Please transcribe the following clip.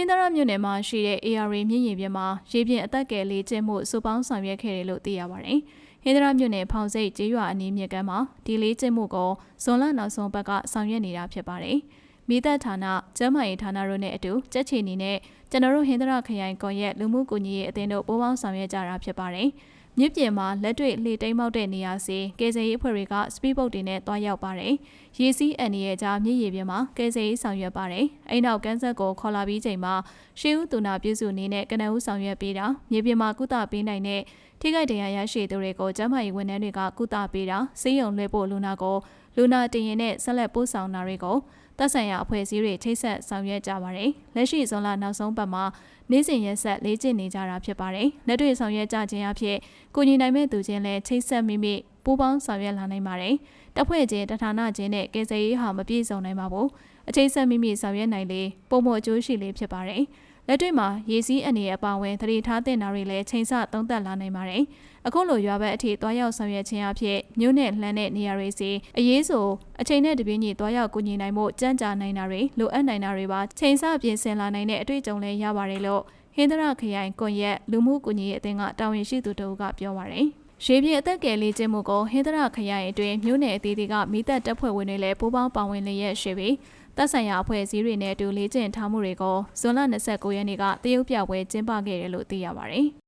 င်းသရမြို့နယ်မှာရှိတဲ့ AR မြင့်ရင်ပြင်မှာရေပြင်အသက်ကယ်လေးကျင်းမှုစုပေါင်းဆောင်ရွက်ခဲ့တယ်လို့သိရပါတယ်။ဟင်းသရမြို့နယ်ဖောင်စိတ်ကျေးရွာအနီးမြစ်ကမ်းမှာဒီလေးကျင်းမှုကိုဇွန်လနောက်ဆုံးပတ်ကဆောင်ရွက်နေတာဖြစ်ပါတယ်။ မိသက်ဌာန၊ကျန်းမာရေးဌာနတို့နဲ့အတူကြက်ချီနီနဲ့ကျွန်တော်တို့ဟင်းသရခရိုင်ကွန်ရက်လူမှုကူညီရေးအသင်းတို့ပူးပေါင်းဆောင်ရွက်ကြတာဖြစ်ပါတယ်။မြစ်ပြင်မှာလက်တွေ့လှေတိမ်မောက်တဲ့နေရာစီကယ်ဆယ်ရေးအဖွဲ့တွေကစပီးဘုတ်တွေနဲ့တွားရောက်ပါတယ်။ရေစီးအန်ဒီရဲ့ကြားမြစ်ရေပြင်မှာကယ်ဆယ်ရေးဆောင်ရွက်ပါတယ်။အဲ့နောက်ကန်းဆက်ကိုခေါ်လာပြီးချိန်မှာရှေးဦးသူနာပြုစုအနေနဲ့ကနဦးဆောင်ရွက်ပေးတာမြေပြင်မှာကုသပေးနိုင်တဲ့ထိခိုက်ဒဏ်ရာရရှိသူတွေကိုကျန်းမာရေးဝန်ထမ်းတွေကကုသပေးတာစေယုံလွှဲဖို့လူနာကို လူနာတင်ရင်နဲ့ဆက်လက်ပို့ဆောင်တာတွေကိုသက်ဆိုင်ရာအဖွဲ့အစည်းတွေထိတ်ဆက်ဆောင်ရွက်ကြပါတယ်။လက်ရှိဇွန်လနောက်ဆုံးပတ်မှာနေ့စဉ်ရက်ဆက်လေ့ကျင့်နေကြတာဖြစ်ပါတယ်။လက်တွေ့ဆောင်ရွက်ကြခြင်းအဖြစ်ကိုညီနိုင်မဲ့သူချင်းလည်းချိတ်ဆက်မိမိပူးပေါင်းဆောင်ရွက်လာနိုင်ပါတယ်။တပ်ဖွဲ့ချင်းတဌာနချင်းနဲ့ကယ်ဆယ်ရေးဟာမပြည့်စုံနိုင်ပါဘူး။အချိတ်ဆက်မိမိဆောင်ရွက်နိုင်လေပုံမအကျိုးရှိလေဖြစ်ပါတယ်။ လက်တွေ့မှာရေစည်းအနေအပါဝင်သတိထားတဲ့နာတွေလည်းချိန်ဆသုံးသက်လာနိုင်ပါတယ်။အခုလိုရွာဘက်အထိတွားရောက်ဆောင်ရွက်ခြင်းအဖြစ်မြို့နယ်လှမ်းတဲ့နေရာတွေစီအရေးဆိုအချိန်နဲ့တပြေးညီတွားရောက်ကူညီနိုင်မှုကြံ့ကြာနိုင်တာတွေလိုအပ်နိုင်တာတွေပါချိန်ဆပြင်ဆင်လာနိုင်တဲ့အတွေ့အကြုံလည်းရပါတယ်လို့ဟင်္ဒရခရိုင်ကွန်ရက်လူမှုကူညီရေးအသင်းကတာဝန်ရှိသူတို့ကပြောပါတယ်။ရေပြင်အသက်ကယ်လေးကျင်းမှုကိုဟင်္ဒရခရိုင်အတွင်းမြို့နယ်အသီးသီးကမိသက်တပ်ဖွဲ့ဝင်တွေလည်းပူးပေါင်းပါဝင်လျက်ရှိပြီး သက်ဆိုင်ရာအဖွဲ့အစည်းတွေနဲ့အတူလေ့ကျင့်ထားမှုတွေကိုဇွန်လ29ရက်နေ့ကတရုတ်ပြပွဲကျင်းပခဲ့တယ်လို့သိရပါတယ်။